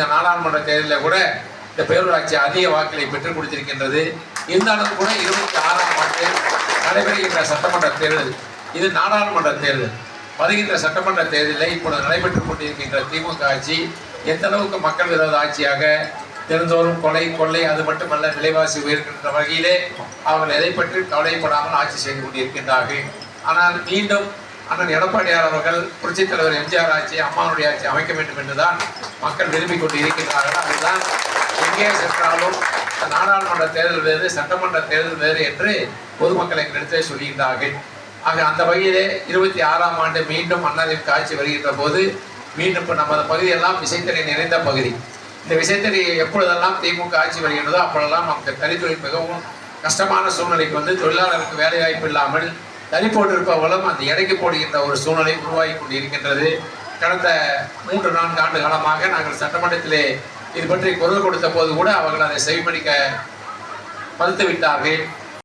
இந்த நாடாளுமன்ற தேர்தலில் கூட இந்த பேரூராட்சி அதிக வாக்களை பெற்றுக் கொடுத்திருக்கின்றது. இருந்தாலும் கூட இருபத்தி ஆறாம் ஆண்டு நடைபெறுகின்ற சட்டமன்ற தேர்தல். இது நாடாளுமன்ற தேர்தல். வருகின்ற சட்டமன்ற தேர்தலில் இப்பொழுது நடைபெற்றுக் கொண்டிருக்கின்ற திமுக ஆட்சி எந்த அளவுக்கு மக்கள் விரோத ஆட்சியாக தெரிந்தோறும் கொலை கொள்ளை அது மட்டுமல்ல விலைவாசி உயர்கின்ற வகையிலே அவர்கள் எதை பற்றி கவலைப்படாமல் ஆட்சி செய்து கொண்டிருக்கின்றார்கள். ஆனால் மீண்டும் அண்ணன் எடப்பாடியார் அவர்கள் புரட்சித் தலைவர் எம்ஜிஆர் ஆட்சி அம்மாவுடைய ஆட்சி அமைக்க வேண்டும் என்றுதான் மக்கள் விரும்பிக் கொண்டு இருக்கின்றார்கள் அதுதான் எங்கே சென்றாலும் நாடாளுமன்ற தேர்தல் வேறு சட்டமன்ற தேர்தல் வேறு என்று பொதுமக்கள் எங்களிடத்தில் சொல்கின்றார்கள். ஆக அந்த வகையிலே இருபத்தி ஆறாம் ஆண்டு மீண்டும் அண்ணாதிமுக காட்சி வருகின்ற போது மீண்டும் இப்போ நமது பகுதியெல்லாம் விசைத்தறி நிறைந்த பகுதி. இந்த விசைத்தறி எப்பொழுதெல்லாம் திமுக ஆட்சி வருகின்றதோ அப்பொழுதெல்லாம் நமக்கு தறித்தொழில் மிகவும் கஷ்டமான சூழ்நிலைக்கு வந்து தொழிலாளருக்கு வேலை வாய்ப்பு இல்லாமல் தறி போட்டிருப்பவர்களும் அந்த எடைக்கு போடுகின்ற ஒரு சூழ்நிலை உருவாகி கொண்டிருக்கின்றது. கடந்த மூன்று நான்கு ஆண்டு காலமாக நாங்கள் சட்டமன்றத்திலே இது பற்றி குரல் கொடுத்த போது கூட அவர்கள் அதை செவிமடிக்க மறுத்துவிட்டார்கள்.